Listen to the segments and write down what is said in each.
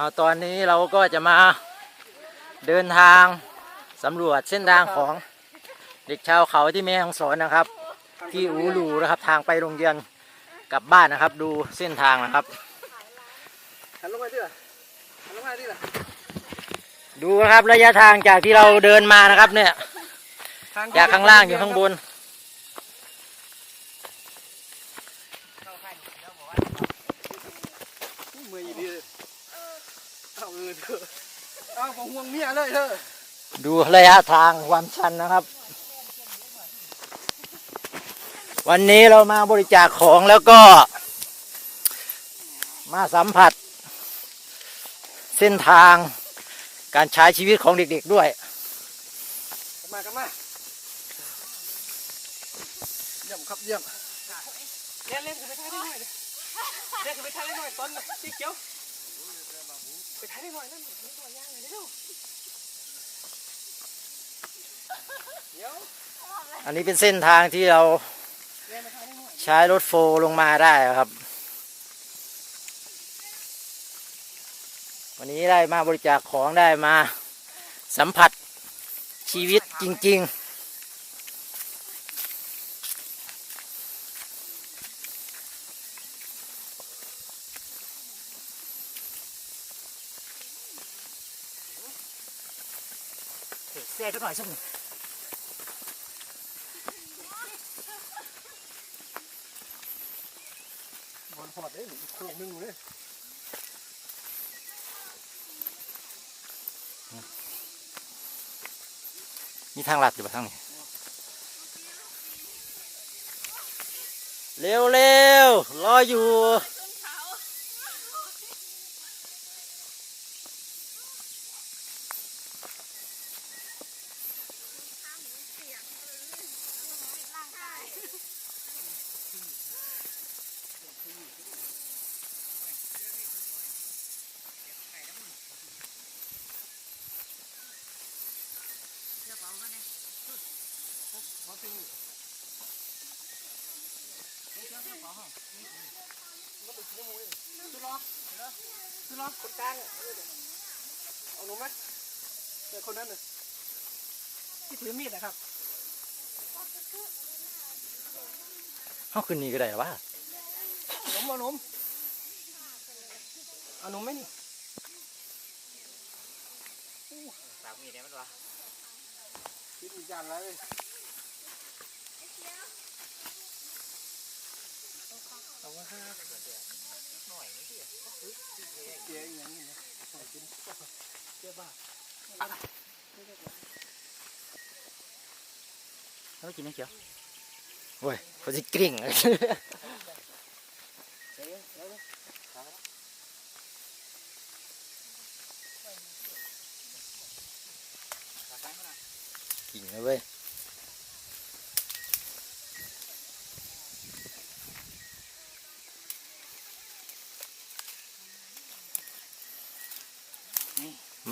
เอาตอนนี้เราก็จะมาเดินทางสำรวจเส้นทางของเด็กชาวเขาที่แม่ฮ่องสอนนะครับ ที่อูรูนะครับทางไปโรงเรียนกลับบ้านนะครับ ดูเส้นทางนะครับหันลงไปดิล่ะหันลงมาดิล่ะดูนะครับระยะทางจากที่เราเดินมานะครับเนี่ยจากข้างล่างอยู่ข้างบน เมื่อยดีเลย เอาเออเถอะเอาของห่วงเมียเลยเถอะดูระยะทางความชันนะครับ วันนี้เรามาบริจาคของแล้วก็ มาสัมผัส เส้นทางการใช้ชีวิตของเด็กๆด้วยกลับมากันมาเยี่ยมครับเยี่ยมเล่นเล่นไปท้ายได้หน่อยเล่นไปท้ายได้หน่อยต้นน่ะสีเขียว ไปท้ายได้หน่อยนั่นตัวย่างเลยเร็วเดี๋ยวอันนี้เป็นเส้นทางที่เราเล่นไปท้ายได้หน่อยใช้รถโฟล์ลงมาได้ครับ วันนี้ได้มาบริจาคของได้มาสัมผัสชีวิตจริง ๆ เสียก็หน่อยสักหนึ่งบอลพอดเด้หนึ่งโครงหนึ่งเลยมีทางลัดอยู่ปะทางนี้เร็วเร็วๆรออยู่ คือรอคือรอคนกลางอะเอาหนูไหมเดี๋ยวคนนั้นน่ะที่ถือมีดนะครับเขาขึ้นนี่ก็ได้หรอวะหนมเอาหนมเอาหนมไหมนี่สามมีเนี่ยมันวะคิดอีกอย่างไร เอาว่าห้าหน่อยไม่เกี่ยเกียร์อย่างนี้นะใส่กินเกียร์บ้าแล้วกินไม่เกี่ยวโอ้ยเขาจะกริ่งกิ่งเลยเว้ย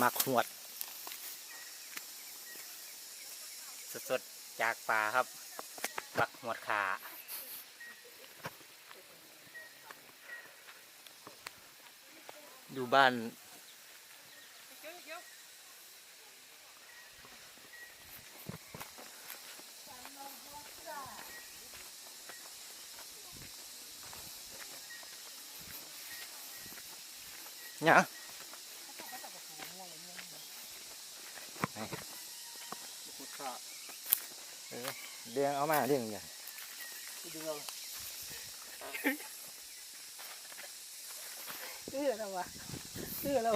มักหวด สดๆ จากป่าครับหมักหวดขาดูบ้านเนี่ย ขุดขาเรียงเอามาเดียงอย่างเดียงเอานี่แล้วะเออแล้ว